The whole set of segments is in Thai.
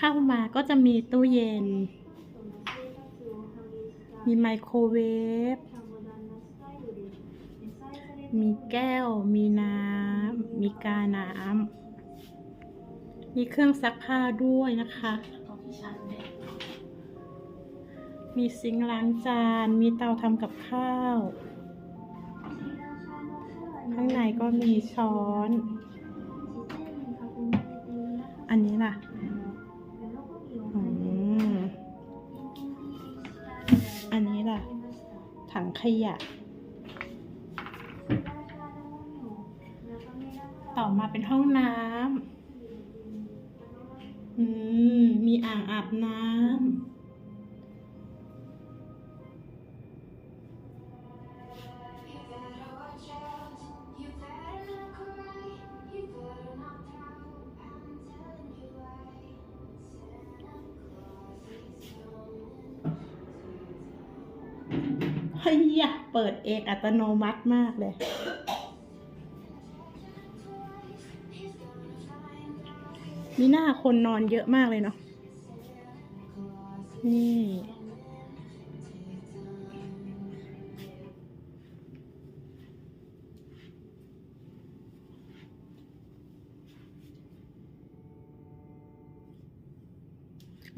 เข้ามาก็จะมีตู้เย็น มีไมโครเวฟ มีแก้ว มีน้ำ มีกาน้ำ มีเครื่องซักผ้าด้วยนะคะ มีซิงค์ล้างจาน มีเตาทำกับข้าว ข้างในก็มีช้อน อันนี้ล่ะ ถังขยะ ต่อมาเป็นห้องน้ำอืม มีอ่างอาบน้ำ เฮ้ยเปิดเองอัตโนมัติมากเลย มีหน้าคนนอนเยอะมากเลยเนาะ นี่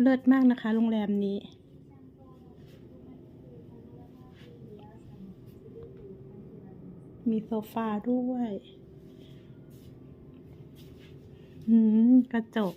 เลิศมากนะคะ โรงแรมนี้ มีโซฟาด้วย อืม กระจก